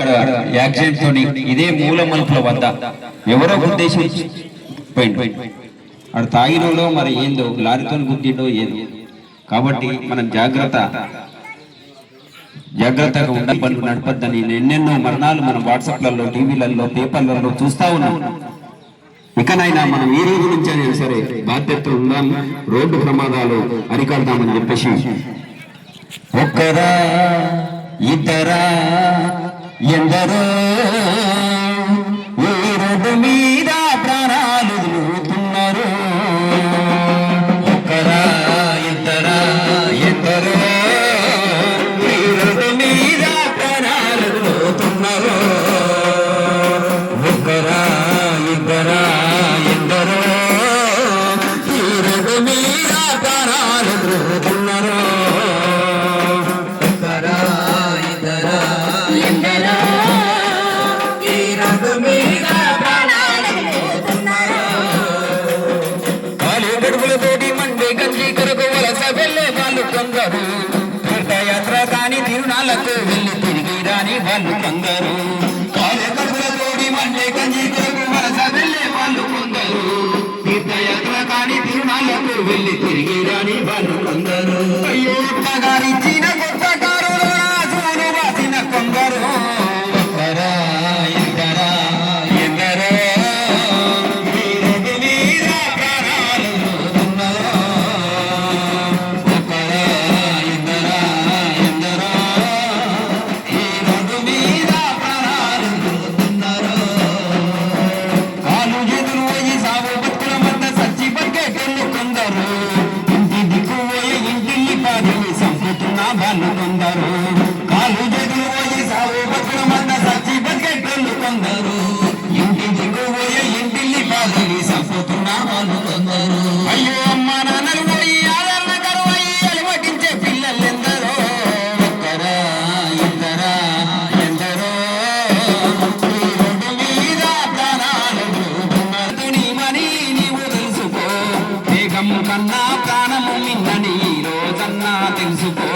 ఇక్కడ యాక్సిడెంట్ తోని ఇదే మూల మలుపుల వద్ద ఎవరో ఉద్దేశం ఆడు తాగినోడో మరి ఏందో లారీతో గుద్దిండో ఏదో. కాబట్టి మనం జాగ్రత్త జాగ్రత్తగా ఉండాలి. బండ్లు నడపద్దని ఎన్నెన్నో మరణాలు మనం వాట్సాప్లలో టీవీలలో పేపర్లలో చూస్తా ఉన్నాం. ఇకనైనా మనం ఈ రోజు నుంచి అయినా సరే బాధ్యతలు ఉందాం రోడ్డు ప్రమాదాలు అరికడదామని చెప్పేసి. ఒక్కరా ఇద్దరా ఎందరో కొందరు. తీర్థయాత్ర కాని తిరునాళ్ళకు వెళ్ళి తిరిగి రాని వాళ్ళు కొందరు. కాలు గడుపులతోటి మండే గంజి కొరకు వలస వెళ్ళే వాళ్ళు కొందరు. తీర్థయాత్ర కాని తిరునాళ్ళకు వెళ్ళి తిరిగి రాని వాళ్ళు కొందరు. అయ్యో గారిచ్చిన వాళ్ళు కొందరు. అయ్యో అమ్మ నాన్నలు పోయి ఆదరణ కరువై అలవటించే పిల్లలు ఎందరో ఒక్కరా ఇద్దరా ఎందరో మీద ప్రాణాలు నీవు తెలుసుకో. వేగం కన్నా ప్రాణము మిన్నని ఈ రోజన్నా తెలుసుకో.